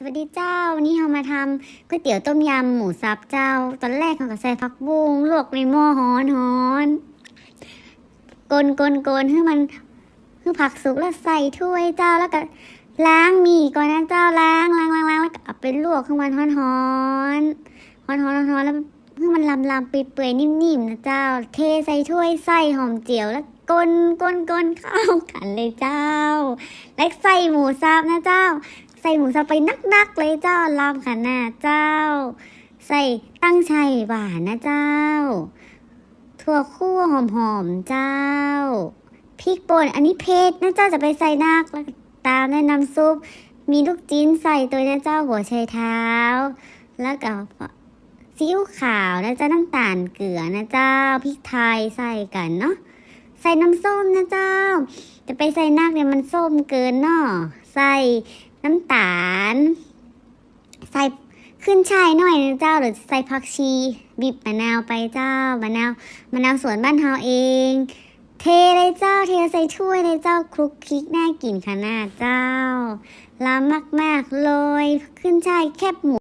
สวัสดีเจ้า วันนี้เรามาทำก๋วยเตี๋ยวต้มยำหมูสับเจ้า ตอนแรกเราก็ใส่ผักบุ้งลวกในหม้อฮ้อนฮ้อนกลนกลนกลให้มันคือผักสุกแล้วใส่ถ้วยเจ้าแล้วก็ล้างหมี่ก่อนนะเจ้าล้างล้างล้างล้างแล้วก็เอาไปลวกข้างวันฮ้อนฮ้อนฮ้อนฮ้อนฮ้อนแล้วให้มันลำลำเปื่อยๆนิ่มๆนะเจ้า เทใส่ถ้วยใส่หอมเจียวแล้วกลนกลนกลนเข้ากันเลยเจ้า และใส่หมูสับนะเจ้า ใส่หมูสับไปนักๆเลยเจ้าลำขนาดเจ้า ใส่ตั้งชัยหวานนะเจ้า ถั่วคั่วหอมๆเจ้าพริกป่นอันนี้เผ็ดนะเจ้าจะไปใส่นักแล้วตามด้วยน้ำซุป มีลูกจิ้นใส่ตัวนะเจ้าหัวไชเท้า แล้วก็ซีอิ๊วขาวนะเจ้าน้ำตาลเกลือนะเจ้าพริกไทยใส่กันเนาะใส่น้ำส้มนะเจ้า จะไปใส่นักเนี่ยมันส้มเกินเนาะใส่ น้ำตาล ใส่ขึ้นช่ายหน่อยนะเจ้าหรือใส่ผักชี บีบมะนาวไปเจ้ามะนาวมะนาวสวนบ้านเฮาเอง เทเลยเจ้าเทใส่ถ้วยเลยเจ้าคลุกคลิกน่ากินขนาดเจ้าล้ำมากๆเลยขึ้นช่ายแคบหมู